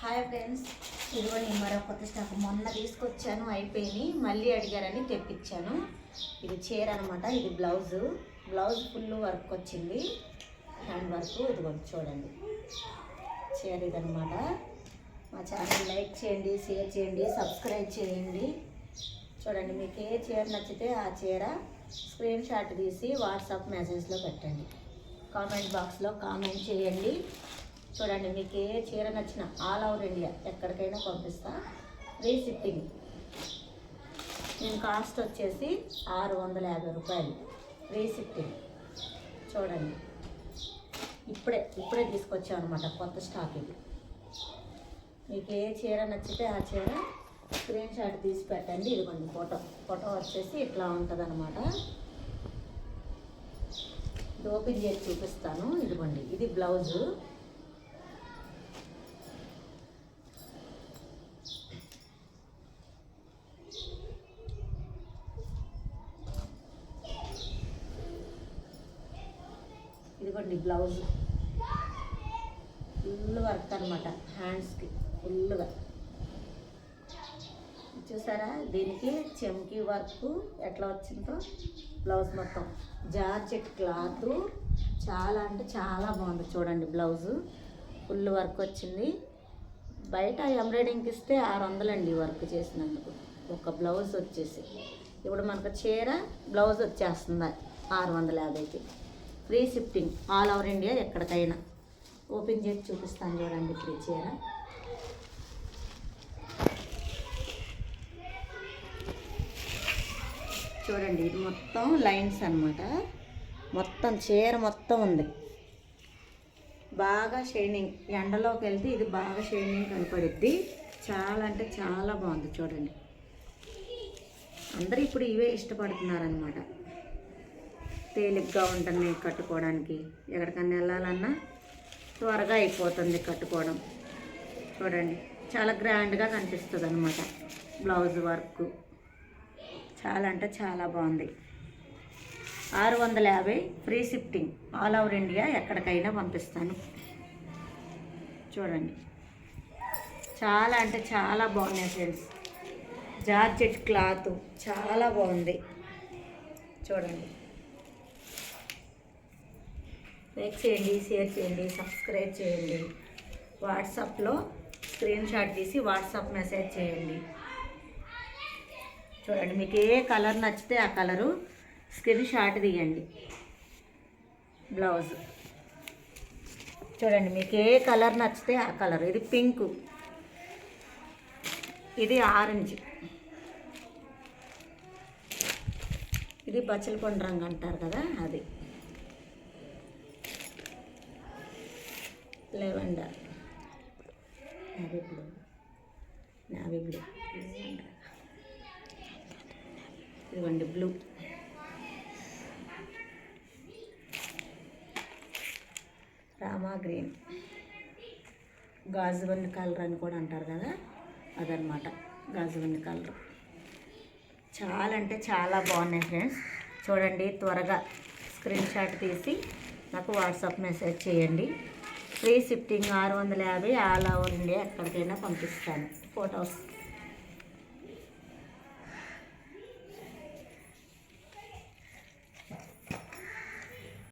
Hi friends. ఇదిగోండి మరో కొత్త స్టాక్ మొన్న తీసుకొచ్చాను అయిపోయి మళ్ళీ అడిగారని తెప్పించాను. ఇది చీర అనమాట ఇది బ్లౌజ్. బ్లౌజ్ ఫుల్ వర్క్ వచ్చింది. హ్యాండ్ వర్క్ ఇదిగోండి చూడండి. చీర ఇదనమాట మా ఛానల్ లైక్ చేయండి షేర్ చేయండి సబ్స్క్రైబ్ చేయండి. చూడండి మీకు ఏ చీర నచ్చితే ఆ చీర స్క్రీన్ షాట్ తీసి వాట్సాప్ మెసేజ్లో పెట్టండి. కామెంట్ బాక్స్లో కామెంట్ చేయండి. చూడండి మీకు ఏ చీర నచ్చిన ఆల్ ఓవర్ ఇండియా ఎక్కడికైనా పంపిస్తా. ఫ్రీ షిప్పింగ్ నేను కాస్ట్ వచ్చేసి ఆరు వందల యాభై రూపాయలు. ఫ్రీ షిప్పింగ్ చూడండి. ఇప్పుడే ఇప్పుడే తీసుకొచ్చాం అనమాట కొత్త స్టాక్ ఇది. మీకు ఏ చీర నచ్చితే ఆ చీర స్క్రీన్ షాట్ తీసి పెట్టండి. ఇదిగోండి ఫోటో ఫోటో వచ్చేసి ఇట్లా ఉంటుంది అనమాట ఇది ఓపెన్ చేసి చూపిస్తాను. ఇదిగోండి ఇది బ్లౌజు ఇదిగోండి బ్లౌజ్ ఫుల్ వర్క్ అనమాట హ్యాండ్స్కి ఫుల్గా చూసారా? దీనికి చెంకి వర్క్ ఎట్లా వచ్చిందో? బ్లౌజ్ మొత్తం. జార్జెట్ క్లాత్ చాలా అంటే చాలా బాగుంది చూడండి బ్లౌజు ఫుల్ వర్క్ వచ్చింది. బయట ఎంబ్రాయిడింగ్కి ఇస్తే ఆరు వందలండి వర్క్ చేసినందుకు. ఒక బ్లౌజ్ వచ్చేసి. ఇప్పుడు మనకు చీర బ్లౌజ్ వచ్చేస్తుంది. ఆరు వందల యాభైకి. Free shifting all over India ఎక్కడికైనా. ఓపెన్ చేసి చూపిస్తాను చూడండి ఇప్పుడు చీర. చూడండి ఇది మొత్తం లైన్స్ అనమాట మొత్తం చీర మొత్తం ఉంది. బాగా షైనింగ్. ఎండలోకి వెళ్తే ఇది బాగా షైనింగ్ కనపడుద్ది. చాలా అంటే చాలా బాగుంది చూడండి. అందరూ ఇప్పుడు ఇవే ఇష్టపడుతున్నారనమాట తేలిగ్గా ఉంటుంది కట్టుకోవడానికి. ఎక్కడికన్నా వెళ్ళాలన్నా త్వరగా అయిపోతుంది కట్టుకోవడం. చూడండి చాలా గ్రాండ్గా కనిపిస్తుంది అనమాట బ్లౌజ్ వర్క్. చాలా అంటే చాలా బాగుంది. ఆరు వందల యాభై free shifting all over India ఎక్కడికైనా పంపిస్తాను. చూడండి చాలా అంటే చాలా బాగున్నాయి ఫ్రెండ్స్. జార్జెట్ క్లాత్ చాలా బాగుంది. చూడండి లైక్ చేయండి షేర్ చేయండి సబ్స్క్రైబ్ చేయండి. వాట్సాప్లో స్క్రీన్ షాట్ తీసి వాట్సాప్ మెసేజ్ చేయండి. చూడండి మీకు ఏ కలర్ నచ్చితే ఆ కలరు స్క్రీన్ షాట్ తీయండి. బ్లౌజ్. చూడండి మీకు ఏ కలర్ నచ్చితే ఆ కలర్. ఇది పింక్. ఇది ఆరెంజ్. ఇది బచ్చలకొండ రంగు అంటారు కదా అది. Lavender navy blue navy blue ఇదిగోండి బ్లూ. రామా గ్రీన్. గాజువన్ని కలర్ అని కూడా అంటారు కదా? అదనమాట గాజువన్ని కలర్. చాలా అంటే చాలా బాగున్నాయి ఫ్రెండ్స్. చూడండి త్వరగా స్క్రీన్ షాట్ తీసి నాకు వాట్సాప్ మెసేజ్ చేయండి. ఫ్రీ షిఫ్టింగ్ ఆరు వందల యాభై ఆల్ ఓవర్ ఇండియా ఎక్కడికైనా పంపిస్తాను. ఫొటోస్.